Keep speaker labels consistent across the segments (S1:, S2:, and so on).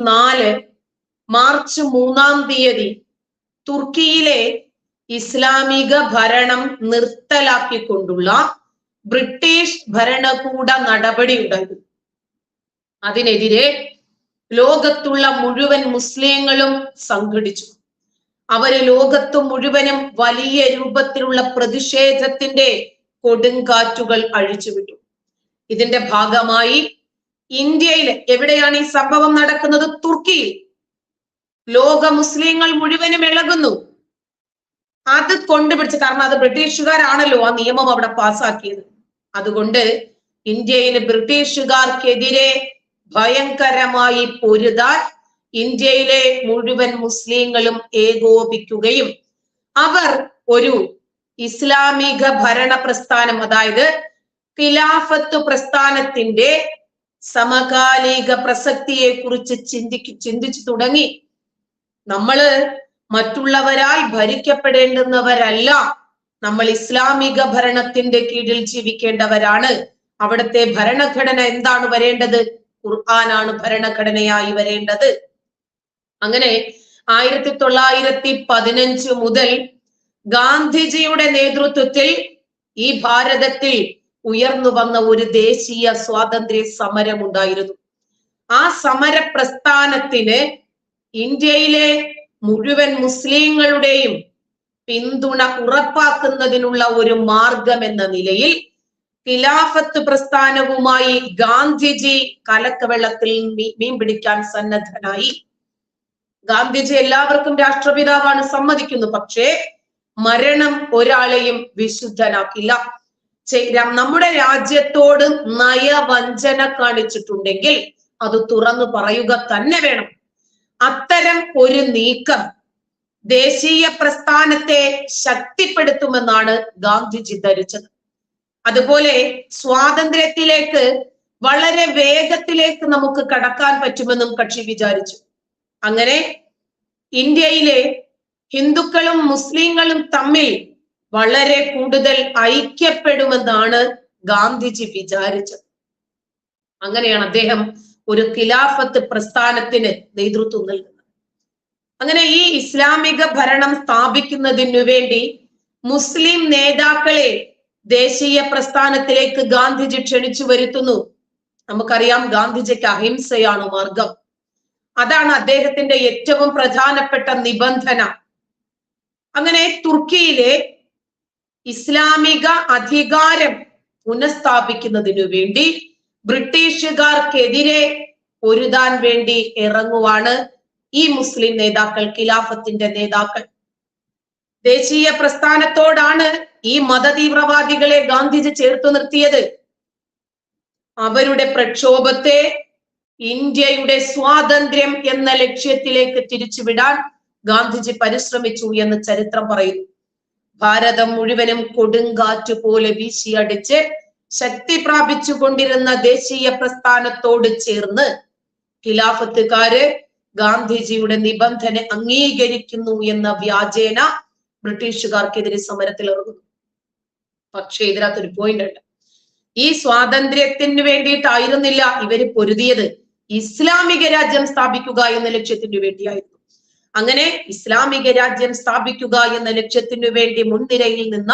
S1: നാല് മാർച്ച് മൂന്നാം തീയതി തുർക്കിയിലെ ഇസ്ലാമിക ഭരണം നിർത്തലാക്കിക്കൊണ്ടുള്ള ബ്രിട്ടീഷ് ഭരണകൂട നടപടി ഉണ്ടായിരുന്നു അതിനെതിരെ ലോകത്തുള്ള മുഴുവൻ മുസ്ലിങ്ങളും സംഘടിച്ചു. അവർ ലോകത്ത് മുഴുവനും വലിയ രൂപത്തിലുള്ള പ്രതിഷേധത്തിന്റെ കൊടുങ്കാറ്റുകൾ അഴിച്ചുവിട്ടു. ഇതിന്റെ ഭാഗമായി ഇന്ത്യയിൽ എവിടെയാണ് ഈ സംഭവം നടക്കുന്നത്? തുർക്കിയിൽ. ലോക മുസ്ലിങ്ങൾ മുഴുവനും ഇളകുന്നു. അത് കൊണ്ടുപിടിച്ച് കാരണം അത് ബ്രിട്ടീഷുകാരാണല്ലോ ആ നിയമം അവിടെ പാസാക്കിയത്. അതുകൊണ്ട് ഇന്ത്യയിൽ ബ്രിട്ടീഷുകാർക്കെതിരെ ഭയങ്കരമായി പൊരുതാൻ ഇന്ത്യയിലെ മുഴുവൻ മുസ്ലിങ്ങളും ഏകോപിക്കുകയും അവർ ഒരു ഇസ്ലാമിക ഭരണ പ്രസ്ഥാനം അതായത് ഖിലാഫത്ത് പ്രസ്ഥാനത്തിന്റെ സമകാലിക പ്രസക്തിയെ കുറിച്ച് ചിന്തിക്കു ചിന്തിച്ചു തുടങ്ങി. നമ്മൾ മറ്റുള്ളവരാൽ ഭരിക്കപ്പെടേണ്ടുന്നവരല്ല. നമ്മൾ ഇസ്ലാമിക ഭരണത്തിന്റെ കീഴിൽ ജീവിക്കേണ്ടവരാണ്. അവിടുത്തെ ഭരണഘടന എന്താണ് വരേണ്ടത്? ഖുർആനാണ് ഭരണഘടനയായി വരേണ്ടത്. അങ്ങനെ ആയിരത്തി തൊള്ളായിരത്തി പതിനഞ്ച് മുതൽ ഗാന്ധിജിയുടെ നേതൃത്വത്തിൽ ഈ ഭാരതത്തിൽ ഉയർന്നു വന്ന ഒരു ദേശീയ സ്വാതന്ത്ര്യ സമരം ഉണ്ടായിരുന്നു. ആ സമര പ്രസ്ഥാനത്തിന് ഇന്ത്യയിലെ മുഴുവൻ മുസ്ലിങ്ങളുടെയും പിന്തുണ ഉറപ്പാക്കുന്നതിനുള്ള ഒരു മാർഗം എന്ന നിലയിൽ ഖിലാഫത്ത് പ്രസ്ഥാനവുമായി ഗാന്ധിജി കലക്കവെള്ളത്തിൽ മീൻ പിടിക്കാൻ സന്നദ്ധനായി. ഗാന്ധിജി എല്ലാവർക്കും രാഷ്ട്രപിതാവാണ് സമ്മതിക്കുന്നു പക്ഷേ മരണം ഒരാളെയും വിശുദ്ധനാക്കില്ല. നമ്മുടെ രാജ്യത്തോട് നയവഞ്ചന കാണിച്ചിട്ടുണ്ടെങ്കിൽ അത് തുറന്നു പറയുക തന്നെ വേണം. അത്തരം ഒരു നീക്കം ദേശീയ പ്രസ്ഥാനത്തെ ശക്തിപ്പെടുത്തുമെന്നാണ് ഗാന്ധിജി ധരിച്ചത്. അതുപോലെ സ്വാതന്ത്ര്യത്തിലേക്ക് വളരെ വേഗത്തിലേക്ക് നമുക്ക് കടക്കാൻ പറ്റുമെന്നും കക്ഷി വിചാരിച്ചു. അങ്ങനെ ഇന്ത്യയിലെ ഹിന്ദുക്കളും മുസ്ലിങ്ങളും തമ്മിൽ വളരെ കൂടുതൽ ഐക്യപ്പെടുമെന്നാണ് ഗാന്ധിജി വിചാരിച്ചത്. അങ്ങനെയാണ് അദ്ദേഹം ഒരു ഖിലാഫത്ത് പ്രസ്ഥാനത്തിന് നേതൃത്വം നൽകുന്നത്. അങ്ങനെ ഈ ഇസ്ലാമിക ഭരണം സ്ഥാപിക്കുന്നതിനു വേണ്ടി മുസ്ലിം നേതാക്കളെ ദേശീയ പ്രസ്ഥാനത്തിലേക്ക് ഗാന്ധിജി ക്ഷണിച്ചു വരുത്തുന്നു. നമുക്കറിയാം ഗാന്ധിജിക്ക് അഹിംസയാണ് മാർഗം. അതാണ് അദ്ദേഹത്തിന്റെ ഏറ്റവും പ്രധാനപ്പെട്ട നിബന്ധന. അങ്ങനെ തുർക്കിയിലെ ഇസ്ലാമിക അധികാരം പുനഃസ്ഥാപിക്കുന്നതിനു വേണ്ടി ബ്രിട്ടീഷുകാർക്കെതിരെ പൊരുതാൻ വേണ്ടി ഇറങ്ങുവാണ് ഈ മുസ്ലിം നേതാക്കൾ ഖിലാഫത്തിന്റെ നേതാക്കൾ. ദേശീയ പ്രസ്ഥാനത്തോടാണ് ഈ മതതീവ്രവാദികളെ ഗാന്ധിജി ചേർത്തു നിർത്തിയത്. അവരുടെ പ്രക്ഷോഭത്തെ ഇന്ത്യയുടെ സ്വാതന്ത്ര്യം എന്ന ലക്ഷ്യത്തിലേക്ക് തിരിച്ചുവിടാൻ ഗാന്ധിജി പരിശ്രമിച്ചു എന്ന് ചരിത്രം പറയുന്നു. ഭാരതം മുഴുവനും കൊടുങ്കാറ്റ് പോലെ വീശിയടിച്ച് ശക്തി പ്രാപിച്ചു കൊണ്ടിരുന്ന ദേശീയ പ്രസ്ഥാനത്തോട് ചേർന്ന് ഖിലാഫത്തുകാര് ഗാന്ധിജിയുടെ നിബന്ധന അംഗീകരിക്കുന്നു എന്ന വ്യാജേന ബ്രിട്ടീഷുകാർക്കെതിരെ സമരത്തിൽ ഇറങ്ങുന്നു. പക്ഷേ ഇതിനകത്തൊരു പോയിന്റ് ഉണ്ട്. ഈ സ്വാതന്ത്ര്യത്തിന് വേണ്ടിയിട്ടായിരുന്നില്ല ഇവർ പൊരുതിയത്. ഇസ്ലാമിക രാജ്യം സ്ഥാപിക്കുക എന്ന ലക്ഷ്യത്തിന് വേണ്ടിയായിരുന്നു. അങ്ങനെ ഇസ്ലാമിക രാജ്യം സ്ഥാപിക്കുക എന്ന ലക്ഷ്യത്തിനു വേണ്ടി മുൻനിരയിൽ നിന്ന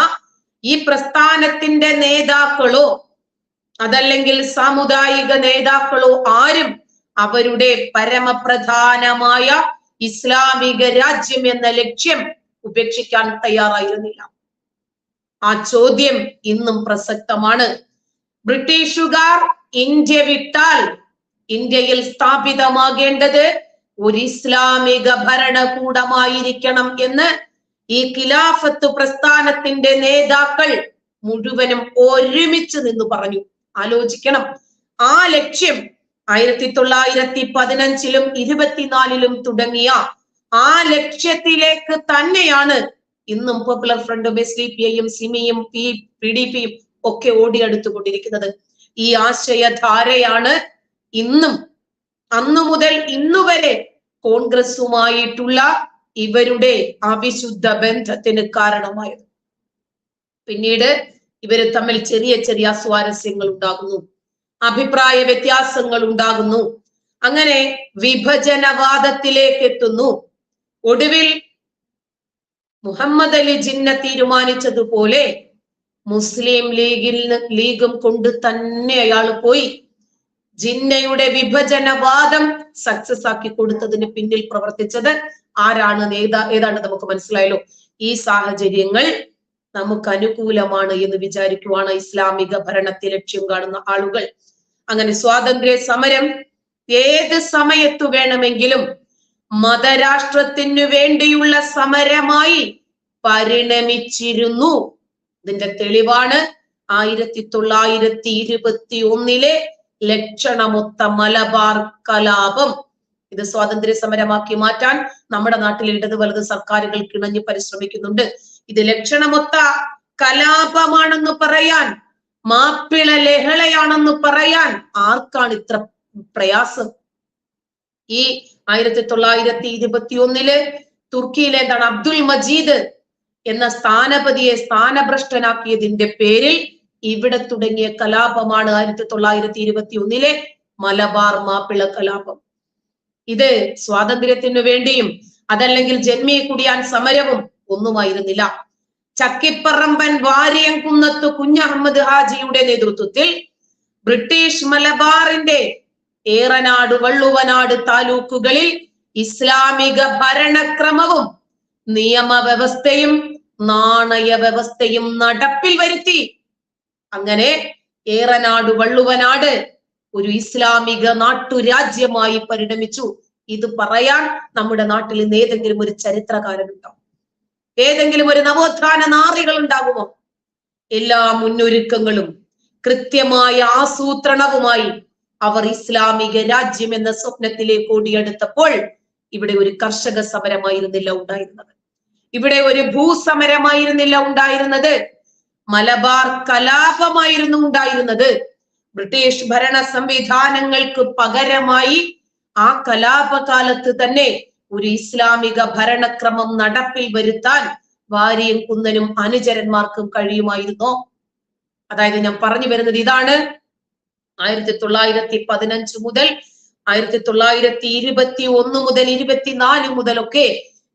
S1: ഈ പ്രസ്ഥാനത്തിന്റെ നേതാക്കളോ അതല്ലെങ്കിൽ സാമുദായിക നേതാക്കളോ ആരും അവരുടെ പരമപ്രധാനമായ ഇസ്ലാമിക രാജ്യം എന്ന ലക്ഷ്യം ഉപേക്ഷിക്കാൻ തയ്യാറായിരുന്നില്ല. ആ ചോദ്യം ഇന്നും പ്രസക്തമാണ്. ബ്രിട്ടീഷുകാർ ഇന്ത്യ വിട്ടാൽ ഇന്ത്യയിൽ സ്ഥാപിതമാകേണ്ടത് ഒരു ഇസ്ലാമിക ഭരണകൂടമായിരിക്കണം എന്ന് ഈ ഖിലാഫത്ത് പ്രസ്ഥാനത്തിന്റെ നേതാക്കൾ മുഴുവനും ഒരുമിച്ച് നിന്ന് പറഞ്ഞു. ആലോചിക്കണം. ആ ലക്ഷ്യം ആയിരത്തി തൊള്ളായിരത്തി പതിനഞ്ചിലും ഇരുപത്തിനാലിലും തുടങ്ങിയ ആ ലക്ഷ്യത്തിലേക്ക് തന്നെയാണ് ഇന്നും പോപ്പുലർ ഫ്രണ്ടും എസ് ഡി പി ഐയും സിമിയും പി പി ഡി പിയും ഒക്കെ ഓടിയെടുത്തുകൊണ്ടിരിക്കുന്നത് ഈ ആശയധാരയാണ് ഇന്നും അന്നു മുതൽ ഇന്നുവരെ കോൺഗ്രസുമായിട്ടുള്ള ഇവരുടെ അവിശുദ്ധ ബന്ധത്തിന് കാരണമായത്. പിന്നീട് ഇവർ തമ്മിൽ ചെറിയ ചെറിയ സ്വാരസ്യങ്ങൾ ഉണ്ടാകുന്നു. അഭിപ്രായ വ്യത്യാസങ്ങൾ ഉണ്ടാകുന്നു. അങ്ങനെ വിഭജനവാദത്തിലേക്ക് എത്തുന്നു. ഒടുവിൽ മുഹമ്മദ് അലി ജിന്ന തീരുമാനിച്ചതുപോലെ മുസ്ലിം ലീഗിൽ ലീഗും കൊണ്ട് തന്നെ അയാൾ പോയി. ജിന്നയുടെ വിഭജനവാദം സക്സസ് ആക്കി കൊടുത്തതിന് പിന്നിൽ പ്രവർത്തിച്ചത് ആരാണ്? നേതാ ഏതാണ് നമുക്ക് മനസ്സിലായല്ലോ. ഈ സാഹചര്യങ്ങൾ നമുക്ക് അനുകൂലമാണ് എന്ന് വിചാരിക്കുവാണ് ഇസ്ലാമിക ഭരണത്തെ ലക്ഷ്യം കാണുന്ന ആളുകൾ. അങ്ങനെ സ്വാതന്ത്ര്യ സമരം ഏത് സമയത്തു വേണമെങ്കിലും മതരാഷ്ട്രത്തിനു വേണ്ടിയുള്ള സമരമായി പരിണമിച്ചിരുന്നു. ഇതിന്റെ തെളിവാണ് ആയിരത്തി തൊള്ളായിരത്തി ഇരുപത്തി ഒന്നിലെ ലക്ഷണമൊത്ത മലബാർ കലാപം. ഇത് സ്വാതന്ത്ര്യ സമരമാക്കി മാറ്റാൻ നമ്മുടെ നാട്ടിൽ ഇടത് വലത് സർക്കാരുകൾ കിണഞ്ഞു പരിശ്രമിക്കുന്നുണ്ട്. ഇത് ലക്ഷണമൊത്ത കലാപമാണെന്ന് പറയാൻ മാപ്പിള ലഹളയാണെന്ന് പറയാൻ ആർക്കാണ് ഇത്ര പ്രയാസം? ഈ ആയിരത്തി തൊള്ളായിരത്തി ഇരുപത്തി ഒന്നിൽ തുർക്കിയിലെ എന്താണ് അബ്ദുൽ മജീദ് എന്ന സ്ഥാനപതിയെ സ്ഥാനഭ്രഷ്ടനാക്കിയതിന്റെ പേരിൽ ഇവിടെ തുടങ്ങിയ കലാപമാണ് ആയിരത്തി തൊള്ളായിരത്തി ഇരുപത്തി ഒന്നിലെ മലബാർ മാപ്പിള കലാപം. ഇത് സ്വാതന്ത്ര്യത്തിനു വേണ്ടിയും അതല്ലെങ്കിൽ ജന്മിയെ കുടിയാൻ സമരവും ഒന്നുമായിരുന്നില്ല. ചക്കിപ്പറമ്പൻ വാര്യംകുന്നത്ത് കുഞ്ഞഹമ്മദ് ഹാജിയുടെ നേതൃത്വത്തിൽ ബ്രിട്ടീഷ് മലബാറിന്റെ ഏറനാട് വള്ളുവനാട് താലൂക്കുകളിൽ ഇസ്ലാമിക ഭരണക്രമവും നിയമവ്യവസ്ഥയും നാണയ വ്യവസ്ഥയും നടപ്പിൽ വരുത്തി അങ്ങനെ ഏറനാട് വള്ളുവനാട് ഒരു ഇസ്ലാമിക നാട്ടുരാജ്യമായി പരിണമിച്ചു. ഇത് പറയാൻ നമ്മുടെ നാട്ടിൽ ഇന്ന് ഏതെങ്കിലും ഒരു ചരിത്രകാരൻ ഉണ്ടാവും ഏതെങ്കിലും ഒരു നവോത്ഥാന നാറികൾ ഉണ്ടാകുമോ? എല്ലാ മുന്നൊരുക്കങ്ങളും കൃത്യമായ ആസൂത്രണവുമായി അവർ ഇസ്ലാമിക രാജ്യം എന്ന സ്വപ്നത്തിലേക്ക് ഓടിയെടുത്തപ്പോൾ ഇവിടെ ഒരു കർഷക സമരമായിരുന്നില്ല ഉണ്ടായിരുന്നത്. ഇവിടെ ഒരു ഭൂസമരമായിരുന്നില്ല ഉണ്ടായിരുന്നത്. മലബാർ കലാപമായിരുന്നു ഉണ്ടായിരുന്നത്. ബ്രിട്ടീഷ് ഭരണ സംവിധാനങ്ങൾക്ക് പകരമായി ആ കലാപകാലത്ത് തന്നെ ഒരു ഇസ്ലാമിക ഭരണക്രമം നടപ്പിൽ വരുത്താൻ വാരിയും കുന്നനും അനുചരന്മാർക്കും കഴിയുമായിരുന്നു. അതായത് ഞാൻ പറഞ്ഞു വരുന്നത് ഇതാണ്. ആയിരത്തി തൊള്ളായിരത്തി പതിനഞ്ച് മുതൽ ആയിരത്തി തൊള്ളായിരത്തി ഇരുപത്തി ഒന്ന് മുതൽ ഇരുപത്തിനാല് മുതലൊക്കെ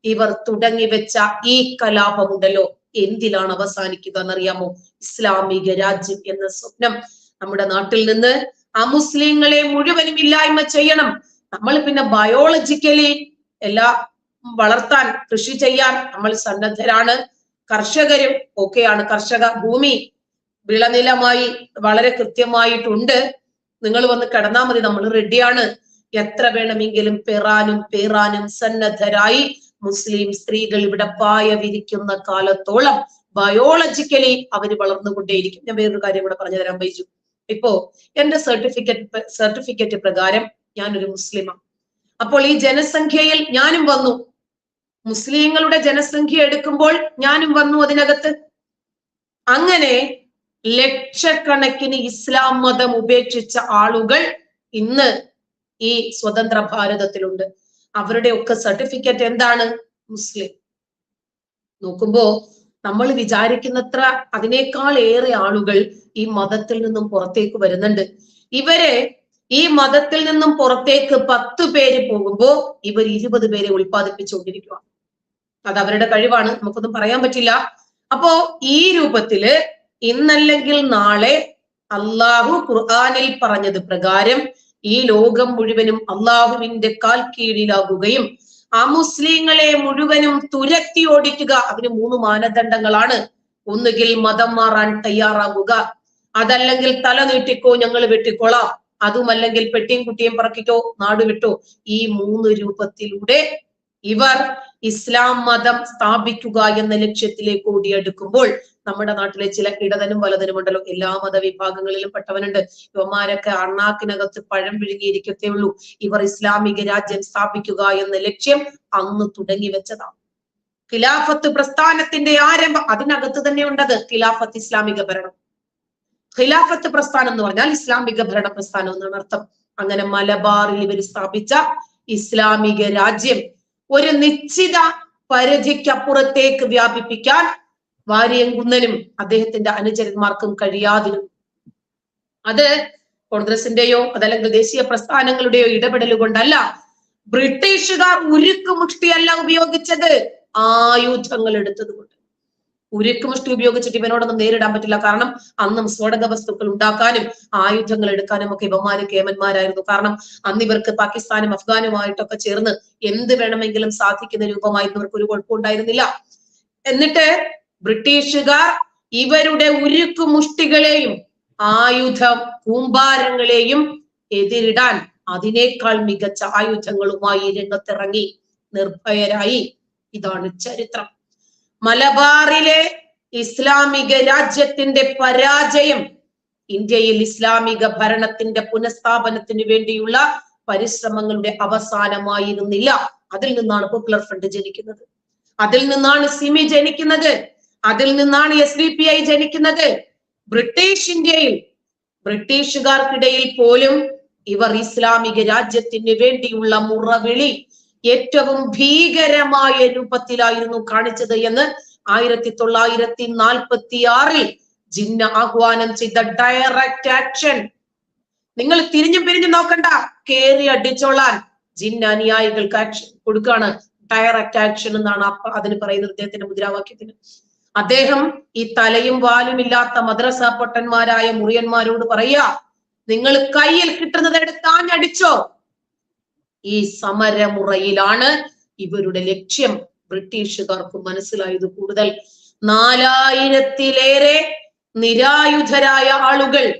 S1: ഇവർ തുടങ്ങി വെച്ച ഈ കലാപമുണ്ടല്ലോ. എന്തിലാണ് അവസാനിക്കുക എന്നറിയാമോ? ഇസ്ലാമിക രാജ്യം എന്ന സ്വപ്നം നമ്മുടെ നാട്ടിൽ നിന്ന് ആ മുസ്ലിങ്ങളെ മുഴുവനും ഇല്ലായ്മ ചെയ്യണം. നമ്മൾ പിന്നെ ബയോളജിക്കലി എല്ലാ വളർത്താൻ കൃഷി ചെയ്യാൻ നമ്മൾ സന്നദ്ധരാണ്. കർഷകരും ഒക്കെയാണ്. കർഷക ഭൂമി വിളനിലമായി വളരെ കൃത്യമായിട്ടുണ്ട്. നിങ്ങൾ വന്ന് കിടന്നാൽ മതി നമ്മൾ റെഡിയാണ് എത്ര വേണമെങ്കിലും പെറാനും പേറാനും സന്നദ്ധരായി മുസ്ലിം സ്ത്രീകൾ ഇവിടെ പായ വിരിക്കുന്ന കാലത്തോളം ബയോളജിക്കലി അവർ വളർന്നുകൊണ്ടേയിരിക്കും. ഞാൻ വേറൊരു കാര്യം ഇവിടെ പറഞ്ഞു തരാൻ ബൈജു. ഇപ്പോ എന്റെ സർട്ടിഫിക്കറ്റ് സർട്ടിഫിക്കറ്റ് പ്രകാരം ഞാനൊരു മുസ്ലിമാണ് അപ്പോൾ ഈ ജനസംഖ്യയിൽ ഞാനും വന്നു. മുസ്ലിങ്ങളുടെ ജനസംഖ്യ എടുക്കുമ്പോൾ ഞാനും വന്നു അതിനകത്ത്. അങ്ങനെ ലക്ഷക്കണക്കിന് ഇസ്ലാം മതം ഉപേക്ഷിച്ച ആളുകൾ ഇന്ന് ഈ സ്വതന്ത്ര ഭാരതത്തിലുണ്ട്. അവരുടെ ഒക്കെ സർട്ടിഫിക്കറ്റ് എന്താണ്? മുസ്ലിം. നോക്കുമ്പോ നമ്മൾ വിചാരിക്കുന്നത്ര അതിനേക്കാൾ ഏറെ ആളുകൾ ഈ മതത്തിൽ നിന്നും പുറത്തേക്ക് വരുന്നുണ്ട്. ഇവരെ ഈ മതത്തിൽ നിന്നും പുറത്തേക്ക് പത്ത് പേര് പോകുമ്പോ ഇവർ ഇരുപത് പേരെ ഉൽപ്പാദിപ്പിച്ചുകൊണ്ടിരിക്കുക അത് അവരുടെ കഴിവാണ് നമുക്കൊന്നും പറയാൻ പറ്റില്ല. അപ്പോ ഈ രൂപത്തിൽ ഇന്നല്ലെങ്കിൽ നാളെ അള്ളാഹു ഖുർആാനിൽ പറഞ്ഞത് പ്രകാരം ഈ ലോകം മുഴുവനും അള്ളാഹുവിന്റെ കാൽ കീഴിലാകുകയും ആ മുസ്ലിങ്ങളെ മുഴുവനും തുരത്തി ഓടിക്കുക. അതിന് മൂന്ന് മാനദണ്ഡങ്ങളാണ്. ഒന്നുകിൽ മതം മാറാൻ തയ്യാറാകുക. അതല്ലെങ്കിൽ തല നീട്ടിക്കോ ഞങ്ങൾ വെട്ടിക്കൊള്ളാം അതുമല്ലെങ്കിൽ പെട്ടിയും കുട്ടിയും പറക്കിക്കോ നാട് വിട്ടോ. ഈ മൂന്ന് രൂപത്തിലൂടെ ഇവർ ഇസ്ലാം മതം സ്ഥാപിക്കുക എന്ന ലക്ഷ്യത്തിലേക്ക് ഓടിയെടുക്കുമ്പോൾ നമ്മുടെ നാട്ടിലെ ചില കിടതനും വലതനും ഉണ്ടല്ലോ. എല്ലാ മതവിഭാഗങ്ങളിലും പെട്ടവനുണ്ട്. ഇവന്മാരൊക്കെ അണ്ണാക്കിനകത്ത് പഴം വിഴുങ്ങിയിരിക്കത്തേ ഉള്ളൂ. ഇവർ ഇസ്ലാമിക രാജ്യം സ്ഥാപിക്കുക എന്ന ലക്ഷ്യം അന്ന് തുടങ്ങി വെച്ചതാണ്. ഖിലാഫത്ത് പ്രസ്ഥാനത്തിന്റെ ആരംഭം അതിനകത്ത് തന്നെ ഉണ്ടത് ഖിലാഫത്ത് ഇസ്ലാമിക ഭരണം. ഖിലാഫത്ത് പ്രസ്ഥാനം എന്ന് പറഞ്ഞാൽ ഇസ്ലാമിക ഭരണ പ്രസ്ഥാനം എന്നാണ് അർത്ഥം. അങ്ങനെ മലബാറിൽ ഇവർ സ്ഥാപിച്ച ഇസ്ലാമിക രാജ്യം ഒരു നിശ്ചിത പരിധിക്കപ്പുറത്തേക്ക് വ്യാപിപ്പിക്കാൻ വാരിയംകുന്നനും അദ്ദേഹത്തിന്റെ അനുചരന്മാർക്കും കഴിയാതിരുന്നു. അത് കോൺഗ്രസിന്റെയോ അതല്ലെങ്കിൽ ദേശീയ പ്രസ്ഥാനങ്ങളുടെയോ ഇടപെടൽ കൊണ്ടല്ല ബ്രിട്ടീഷുകാർ ഉരുക്ക് ഉരുക്കുമുഷ്ടിയല്ല ഉപയോഗിച്ചത് ആയുധങ്ങൾ എടുത്തത് കൊണ്ട്. ഉരുക്കുമുഷ്ടി ഉപയോഗിച്ചിട്ട് ഇവനോടൊന്നും നേരിടാൻ പറ്റില്ല. കാരണം അന്നും സ്ഫോടക വസ്തുക്കൾ ഉണ്ടാക്കാനും ആയുധങ്ങൾ എടുക്കാനും ഒക്കെ ഇവന്മാര് കേമന്മാരായിരുന്നു. കാരണം അന്ന് ഇവർക്ക് പാകിസ്ഥാനും അഫ്ഗാനുമായിട്ടൊക്കെ ചേർന്ന് എന്ത് വേണമെങ്കിലും സാധിക്കുന്ന രൂപമായിരുന്നു. ഇവർക്ക് ഒരു കുഴപ്പമുണ്ടായിരുന്നില്ല. എന്നിട്ട് ബ്രിട്ടീഷുകാർ ഇവരുടെ ഉരുക്കുമുഷ്ടികളെയും ആയുധ കൂമ്പാരങ്ങളെയും എതിരിടാൻ അതിനേക്കാൾ മികച്ച ആയുധങ്ങളുമായി രംഗത്തിറങ്ങി. നിർഭയരായി. ഇതാണ് ചരിത്രം. മലബാറിലെ ഇസ്ലാമിക രാജ്യത്തിന്റെ പരാജയം ഇന്ത്യയിൽ ഇസ്ലാമിക ഭരണത്തിന്റെ പുനഃസ്ഥാപനത്തിന് വേണ്ടിയുള്ള പരിശ്രമങ്ങളുടെ അവസാനമായിരുന്നില്ല. അതിൽ നിന്നാണ് പോപ്പുലർ ഫ്രണ്ട് ജനിക്കുന്നത്. അതിൽ നിന്നാണ് സിമി ജനിക്കുന്നത്. അതിൽ നിന്നാണ് എസ് ഡി പി ഐ ജനിക്കുന്നത്. ബ്രിട്ടീഷ് ഇന്ത്യയിൽ ബ്രിട്ടീഷുകാർക്കിടയിൽ പോലും ഇവർ ഇസ്ലാമിക രാജ്യത്തിന് വേണ്ടിയുള്ള മുറവിളി ഏറ്റവും ഭീകരമായ രൂപത്തിലായിരുന്നു കാണിച്ചത് എന്ന് ആയിരത്തി തൊള്ളായിരത്തി നാൽപ്പത്തി ആറിൽ ജിന്ന ആഹ്വാനം ചെയ്ത ഡയറക്റ്റ് ആക്ഷൻ നിങ്ങൾ തിരിഞ്ഞും പിരിഞ്ഞും നോക്കണ്ട. കേറി അടിച്ചോളാൻ ജിന്ന അനുയായികൾക്ക് ആക്ഷൻ കൊടുക്കാണ് ഡയറക്റ്റ് ആക്ഷൻ എന്നാണ് അതിന് പറയുന്നത് അദ്ദേഹത്തിന്റെ മുദ്രാവാക്യത്തിന്. അദ്ദേഹം ഈ തലയും വാലും ഇല്ലാത്ത മദ്രസ പൊട്ടന്മാരായ മുറിയന്മാരോട് പറയാ നിങ്ങൾ കയ്യിൽ കിട്ടുന്നത് എടുത്താഞ്ഞടിച്ചോ ഈ സമരമുറയിലാണ് ഇവരുടെ ലക്ഷ്യം ബ്രിട്ടീഷുകാർക്ക് മനസ്സിലായത് കൂടുതൽ. നാലായിരത്തിലേറെ നിരായുധരായ ആളുകൾ